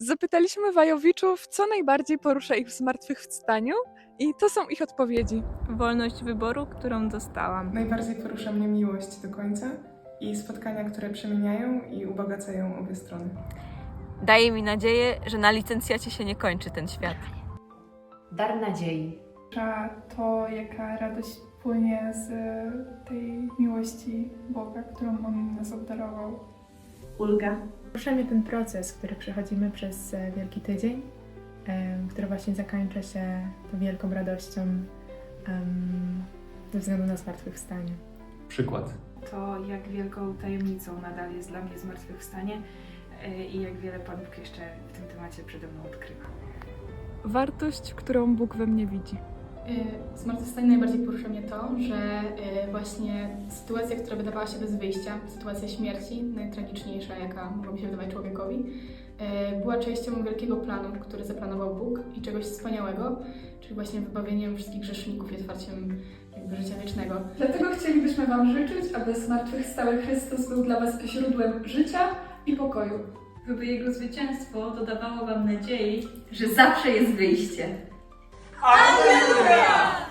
Zapytaliśmy Wajowiczów, co najbardziej porusza ich w zmartwychwstaniu i to są ich odpowiedzi. Wolność wyboru, którą dostałam. Najbardziej porusza mnie miłość do końca i spotkania, które przemieniają i ubogacają obie strony. Daje mi nadzieję, że na licencjacie się nie kończy ten świat. Dar nadziei. To, jaka radość płynie z tej miłości Boga, którą On nas obdarował. Ulga. Porusza mnie ten proces, który przechodzimy przez e, Wielki Tydzień, em, który właśnie zakończa się tą wielką radością ze względu na zmartwychwstanie. Przykład. to, jak wielką tajemnicą nadal jest dla mnie zmartwychwstanie e, i jak wiele Pan Bóg jeszcze w tym temacie przede mną odkrywa. Wartość, którą Bóg we mnie widzi. W zmartwychwstaniu najbardziej porusza mnie to, że y, właśnie sytuacja, która wydawała się bez wyjścia, sytuacja śmierci, najtragiczniejsza, jaka mogła mi się wydawać człowiekowi, y, była częścią wielkiego planu, który zaplanował Bóg i czegoś wspaniałego, czyli właśnie wybawieniem wszystkich grzeszników i otwarciem jakby życia wiecznego. Dlatego chcielibyśmy Wam życzyć, aby zmartwychwstały Chrystus był dla Was źródłem życia i pokoju. By Jego zwycięstwo dodawało Wam nadziei, że zawsze jest wyjście. 할렐루야